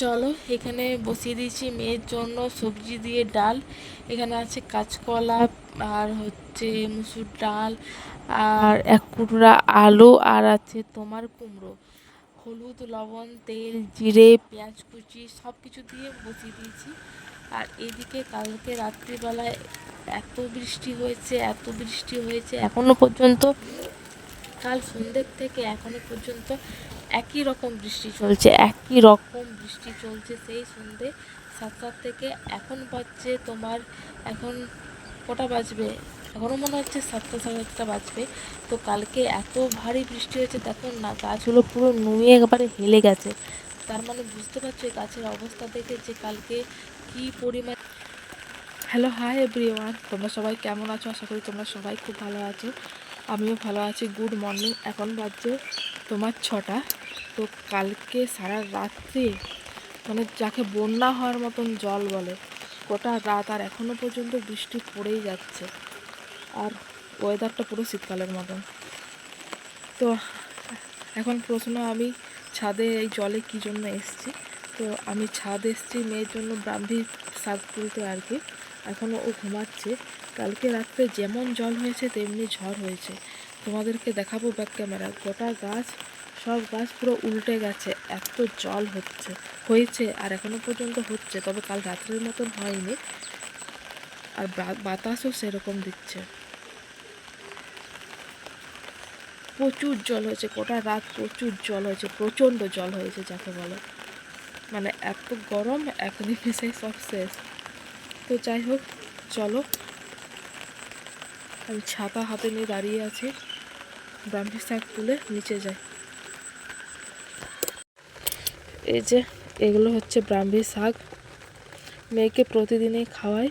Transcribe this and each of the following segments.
চলো, এখানে বসিয়ে দিয়েছি মেয়ের জন্য সবজি দিয়ে ডাল। এখানে আছে কাঁচকলা আর হচ্ছে মুসুর ডাল আর এক কুটরা আলু আর আছে তোমার কুমড়ো। হলুদ, লবণ, তেল, জিরে, পেঁয়াজ কুচি সব কিছু দিয়ে বসিয়ে দিয়েছি। আর এদিকে কালকে রাত্রিবেলায় এত বৃষ্টি হয়েছে, এত বৃষ্টি হয়েছে, এখনও পর্যন্ত, কাল সন্ধ্যের থেকে এখনও পর্যন্ত একই রকম বৃষ্টি চলছে, একই রকম বৃষ্টি চলছে সেই সন্ধ্যে সাতটার থেকে। এখন বাজছে তোমার, এখন কটা বাজবে? এখনও মনে হচ্ছে সাতটা সাড়ে সাতটা বাজবে। তো কালকে এত ভারী বৃষ্টি হয়েছে দেখুন না, গাছগুলো পুরো নুয়ে একবারে হেলে গেছে। তার মানে বুঝতে পারছ এই গাছের অবস্থা দেখে যে কালকে কী পরিমাণ হ্যালো হাই এভরিওয়ান তোমরা সবাই কেমন আছো? আশা করি তোমরা সবাই খুব ভালো আছো। আমিও ভালো আছি গুড মর্নিং এখন বাজছে তোমার ছটা। তো কালকে সারা রাত্রে মানে যাকে বন্যা হওয়ার মতন জল বলে, গোটা রাত আর এখনও পর্যন্ত বৃষ্টি পড়েই যাচ্ছে। আর ওয়েদারটা পুরো শীতকালের মতন। তো এখন প্রশ্ন, আমি ছাদে এই জলে কী জন্য এসেছি? তো আমি ছাদ এসেছি মেয়ের জন্য ব্রাহ্মী শাক তুলতে আর কি। এখনও ও ঘুমাচ্ছে। কালকে রাত্রে যেমন জল হয়েছে, তেমনি ঝড় হয়েছে। তোমাদেরকে দেখাবো ব্যাক ক্যামেরা গোটা গাছ সব গাছ পুরো উল্টে গেছে, এত জল হচ্ছে, হয়েছে আর এখনও পর্যন্ত হচ্ছে, তবে কাল রাত্রের মতন হয়নি। আর বাতাসও সেরকম দিচ্ছে। প্রচুর জল হয়েছে, গোটা রাত প্রচুর জল হয়েছে, প্রচণ্ড জল হয়েছে, যাকে বলে। মানে এত গরম এক নিমেষেই সব শেষ। তো যাই হোক, চলো। আমি ছাতা হাতে নিয়ে দাঁড়িয়ে আছি ব্রাহ্মী শাক তুলে নিচে যাই। এই যে, এগুলো হচ্ছে ব্রাহ্মী শাক। মেয়েকে প্রতিদিনই খাওয়াই।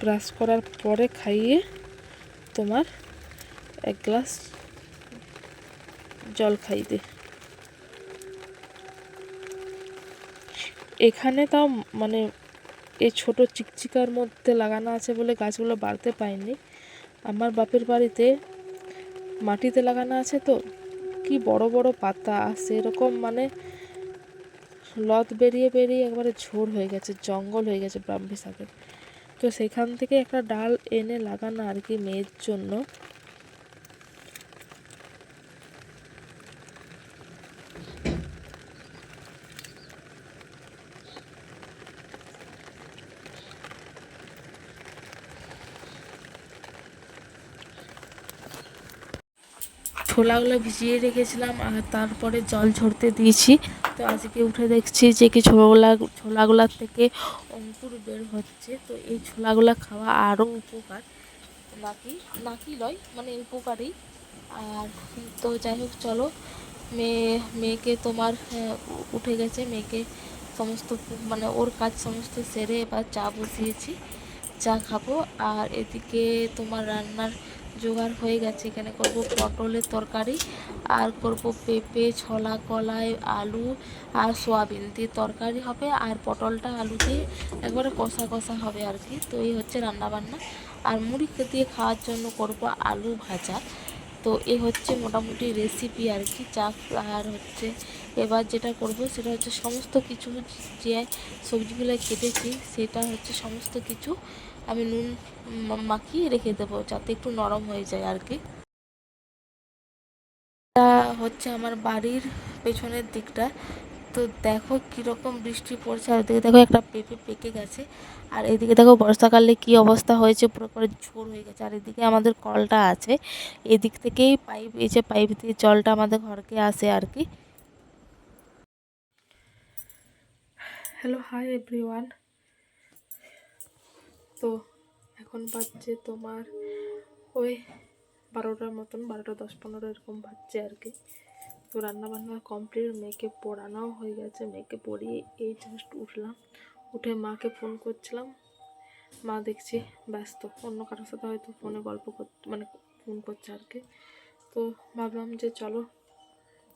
ব্রাশ করার পরে খাইয়ে তোমার এক গ্লাস জল খাই দে এখানে তাও মানে এই ছোট চিকচিকার মধ্যে লাগানো আছে বলে গাছগুলো বাড়তে পায়নি। আমার বাপের বাড়িতে মাটিতে লাগানো আছে তো কি বড় বড় পাতা, সেরকম মানে লত বেরিয়ে বেরিয়ে একবারে ঝোড় হয়ে গেছে, জঙ্গল হয়ে গেছে ব্রাহ্মী শাকের তো সেখান থেকে একটা ডাল এনে লাগানো আর কি মেয়ের জন্য। ছোলাগুলো ভিজিয়ে রেখেছিলাম আর তারপরে জল ঝরতে দিয়েছি। তো আজকে উঠে দেখছি যে কি ছোলা ছোলাগুলার থেকে অঙ্কুর বের হচ্ছে। তো এই ছোলাগুলা খাওয়া আরও উপকার। নাকি নাকি নয় মানে উপকারী। আর তো যাই হোক, চলো। মেয়ে, মেয়েকে তোমার উঠে গেছে। মেয়েকে সমস্ত মানে ওর কাজ সমস্ত সেরে এবার চা বসিয়েছি। চা খাব। আর এদিকে তোমার রান্নার জোগাড় হয়ে গেছে। এখানে করব পটলের তরকারি, আর করব পেঁপে, ছলা, কলাই, আলু, আর সোয়াবিন দিয়ে তরকারি হবে, আর পটলটা আলু দিয়ে একবারে কষা কষা হবে আর কি। তো এই হচ্ছে রান্নাবান্না। আর মুড়ি দিয়ে খাওয়ার জন্য করব আলু ভাজা। তো এ হচ্ছে মোটামুটি রেসিপি আর কি। চা আর হচ্ছে এবার যেটা করব সেটা হচ্ছে সমস্ত কিছু যে সবজিগুলো কেটেছি সেটা হচ্ছে সমস্ত কিছু আমি নুন মাখিয়ে রেখে দেবো যাতে একটু নরম হয়ে যায় আর কি। হচ্ছে আমার বাড়ির পেছনের দিকটা। তো দেখো কীরকম বৃষ্টি পড়ছে, আর এদিকে দেখো একটা পেঁপে পেকে গেছে, আর এদিকে দেখো বর্ষাকালে কি অবস্থা হয়েছে, পুরো করে ঝোর হয়ে গেছে, আর এদিকে আমাদের কলটা আছে, এদিক থেকেই পাইপ, এই যে পাইপ দিয়ে জলটা আমাদের ঘরকে আসে আর কি। হ্যালো হাই এভরিওয়ান তো এখন বাজছে তোমার ওই বারোটার মতন, বারোটা দশ পনেরো এরকম বাজছে আর কি। তো রান্না বান্না কমপ্লিট মেয়েকে পড়ানোও হয়ে গেছে। মেয়েকে পড়িয়ে এই জাস্ট উঠলাম। উঠে মাকে ফোন করছিলাম। মা দেখছি ব্যস্ত। অন্য কারোর সাথে হয়তো ফোনে গল্প কর মানে ফোন করছে আর কি। তো ভাবলাম যে চলো,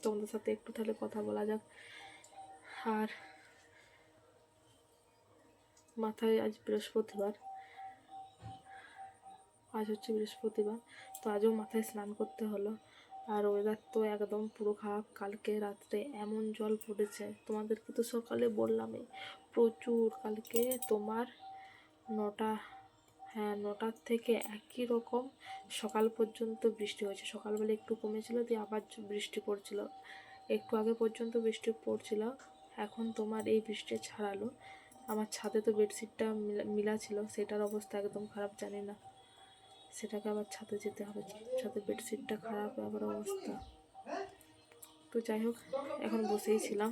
তোমাদের সাথে একটু তাহলে কথা বলা যাক। আর মাথায় আজ বৃহস্পতিবার। আজ হচ্ছে বৃহস্পতিবার। তো আজও মাথায় স্নান করতে হলো। আর ওয়েদার তো একদম পুরো খারাপ। কালকে রাত্রে এমন জল পড়েছে, তোমাদেরকে তো সকালে বললামই। প্রচুর কালকে তোমার নটা হ্যাঁ নটার থেকে একই রকম সকাল পর্যন্ত বৃষ্টি হয়েছে। সকালবেলা একটু কমেছিল, দিয়ে আবার বৃষ্টি পড়ছিল। একটু আগে পর্যন্ত বৃষ্টি পড়ছিল, এখন তোমার এই বৃষ্টি ছাড়ালো। আমার ছাদে তো বেডশিটটা মিলা মিলা ছিল সেটার অবস্থা একদম খারাপ, জানি না। সেটাকে আবার ছাদে যেতে হবে। ছাদে বেডশিটটা খারাপ আবার অবস্থা। তো যাই হোক, এখন বসেই ছিলাম।